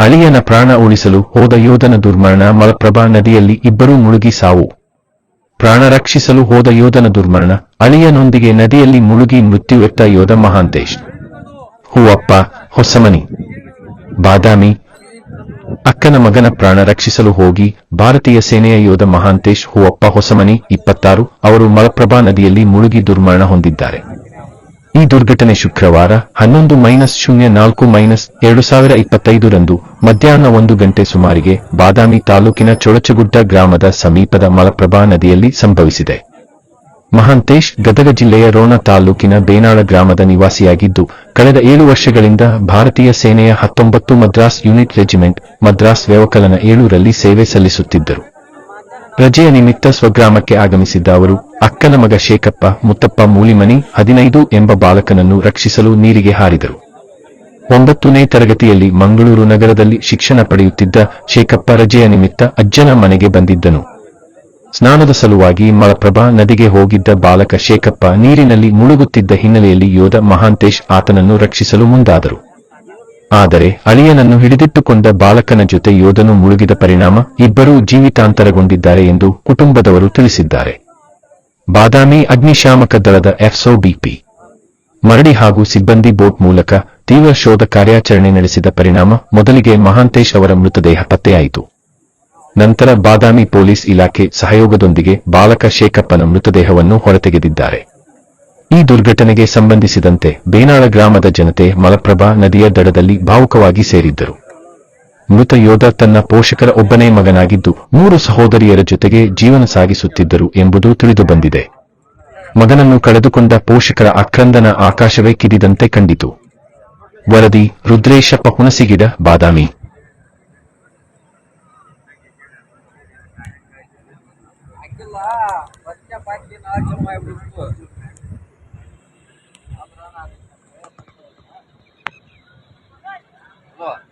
ಅಳಿಯನ ಪ್ರಾಣ ಉಳಿಸಲು ಹೋದ ಯೋಧನ ದುರ್ಮರಣ ಮಲಪ್ರಭಾ ನದಿಯಲ್ಲಿ ಇಬ್ಬರೂ ಮುಳುಗಿ ಸಾವು. ಪ್ರಾಣ ರಕ್ಷಿಸಲು ಹೋದ ಯೋಧನ ದುರ್ಮರಣ ಅಳಿಯನೊಂದಿಗೆ ನದಿಯಲ್ಲಿ ಮುಳುಗಿ ಮೃತ್ಯುವೆತ್ತ ಯೋಧ ಮಹಾಂತೇಶ್. ಹೂವಪ್ಪ, ಹೊಸಮನಿ. ಬಾದಾಮಿ. ಅಕ್ಕನ ಮಗನ ಪ್ರಾಣ ರಕ್ಷಿಸಲು ಹೋಗಿ ಭಾರತೀಯ ಸೇನೆಯ ಯೋಧ ಮಹಾಂತೇಶ್ ಹೂವಪ್ಪ, ಹೊಸಮನಿ ಇಪ್ಪತ್ತಾರು ಅವರು ಮಲಪ್ರಭಾ ನದಿಯಲ್ಲಿ ಮುಳುಗಿ ದುರ್ಮರಣ ಹೊಂದಿದ್ದಾರೆ. ಈ ದುರ್ಘಟನೆ ಶುಕ್ರವಾರ ಹನ್ನೊಂದು ಮೈನಸ್ ಶೂನ್ಯ ನಾಲ್ಕು ಮೈನಸ್ ಎರಡು ಸಾವಿರ ಇಪ್ಪತ್ತೈದರಂದು ಮಧ್ಯಾಹ್ನ ಒಂದು ಗಂಟೆ ಸುಮಾರಿಗೆ ಬಾದಾಮಿ ತಾಲೂಕಿನ ಚೊಳಚಗುಡ್ಡ ಗ್ರಾಮದ ಸಮೀಪದ ಮಲಪ್ರಭಾ ನದಿಯಲ್ಲಿ ಸಂಭವಿಸಿದೆ. ಮಹಾಂತೇಶ್ ಗದಗ ಜಿಲ್ಲೆಯ ರೋಣ ತಾಲೂಕಿನ ಬೇನಾಳ ಗ್ರಾಮದ ನಿವಾಸಿಯಾಗಿದ್ದು, ಕಳೆದ ಏಳು ವರ್ಷಗಳಿಂದ ಭಾರತೀಯ ಸೇನೆಯ ಹತ್ತೊಂಬತ್ತು ಮದ್ರಾಸ್ ಯೂನಿಟ್ ರೆಜಿಮೆಂಟ್ ಮದ್ರಾಸ್ ವ್ಯವಕಲನ ಏಳೂರಲ್ಲಿ ಸೇವೆ ಸಲ್ಲಿಸುತ್ತಿದ್ದರು. ರಜೆಯ ನಿಮಿತ್ತ ಸ್ವಗ್ರಾಮಕ್ಕೆ ಆಗಮಿಸಿದ್ದ ಅವರು, ಅಕ್ಕನ ಮಗ ಶೇಖಪ್ಪ, ಮುತ್ತಪ್ಪ ಮೂಲಿಮನಿ, ಹದಿನೈದು ಎಂಬ ಬಾಲಕನನ್ನು ರಕ್ಷಿಸಲು ನೀರಿಗೆ ಹಾರಿದರು. ಒಂಬತ್ತನೇ ತರಗತಿಯಲ್ಲಿ ಮಂಗಳೂರು ನಗರದಲ್ಲಿ ಶಿಕ್ಷಣ ಪಡೆಯುತ್ತಿದ್ದ ಶೇಖಪ್ಪ ರಜೆಯ ನಿಮಿತ್ತ ಅಜ್ಜನ ಮನೆಗೆ ಬಂದಿದ್ದನು. ಸ್ನಾನದ ಸಲುವಾಗಿ ಮಲಪ್ರಭಾ ನದಿಗೆ ಹೋಗಿದ್ದ ಬಾಲಕ ಶೇಖಪ್ಪ ನೀರಿನಲ್ಲಿ ಮುಳುಗುತ್ತಿದ್ದ ಹಿನ್ನೆಲೆಯಲ್ಲಿ ಯೋಧ ಮಹಾಂತೇಶ್ ಆತನನ್ನು ರಕ್ಷಿಸಲು ಮುಂದಾದರು. ಆದರೆ ಅಳಿಯನನ್ನು ಹಿಡಿದಿಟ್ಟುಕೊಂಡ ಬಾಲಕನ ಜೊತೆ ಯೋಧನು ಮುಳುಗಿದ ಪರಿಣಾಮ ಇಬ್ಬರೂ ಜೀವಿತಾಂತರಗೊಂಡಿದ್ದಾರೆ ಎಂದು ಕುಟುಂಬದವರು ತಿಳಿಸಿದ್ದಾರೆ. ಬಾದಾಮಿ ಅಗ್ನಿಶಾಮಕ ದಳದ ಎಫ್ಸೋಬಿಪಿ ಮರಡಿ ಹಾಗೂ ಸಿಬ್ಬಂದಿ ಬೋಟ್ ಮೂಲಕ ತೀವ್ರ ಶೋಧ ಕಾರ್ಯಾಚರಣೆ ನಡೆಸಿದ ಪರಿಣಾಮ ಮೊದಲಿಗೆ ಮಹಾಂತೇಶ್ ಅವರ ಮೃತದೇಹ ಪತ್ತೆಯಾಯಿತು. ನಂತರ ಬಾದಾಮಿ ಪೊಲೀಸ್ ಇಲಾಖೆ ಸಹಯೋಗದೊಂದಿಗೆ ಬಾಲಕ ಶೇಖಪ್ಪನ ಮೃತದೇಹವನ್ನು ಹೊರತೆಗೆದಿದ್ದಾರೆ. ಈ ದುರ್ಘಟನೆಗೆ ಸಂಬಂಧಿಸಿದಂತೆ ಬೇನಾಳ ಗ್ರಾಮದ ಜನತೆ ಮಲಪ್ರಭಾ ನದಿಯ ದಡದಲ್ಲಿ ಭಾವುಕವಾಗಿ ಸೇರಿದ್ದರು. ಮೃತ ಯೋಧ ತನ್ನ ಪೋಷಕರ ಒಬ್ಬನೇ ಮಗನಾಗಿದ್ದು, ಮೂರು ಸಹೋದರಿಯರ ಜೊತೆಗೆ ಜೀವನ ಸಾಗಿಸುತ್ತಿದ್ದರು ಎಂಬುದು ತಿಳಿದುಬಂದಿದೆ ಮಗನನ್ನು ಕಳೆದುಕೊಂಡ ಪೋಷಕರ ಅಕ್ರಂದನ ಆಕಾಶವೇ ಕಿದಿದಂತೆ ಕಂಡಿತು. ವರದಿ, ರುದ್ರೇಶಪ್ಪ ಹುಣಸಿಗಿಡ, ಬಾದಾಮಿ. what?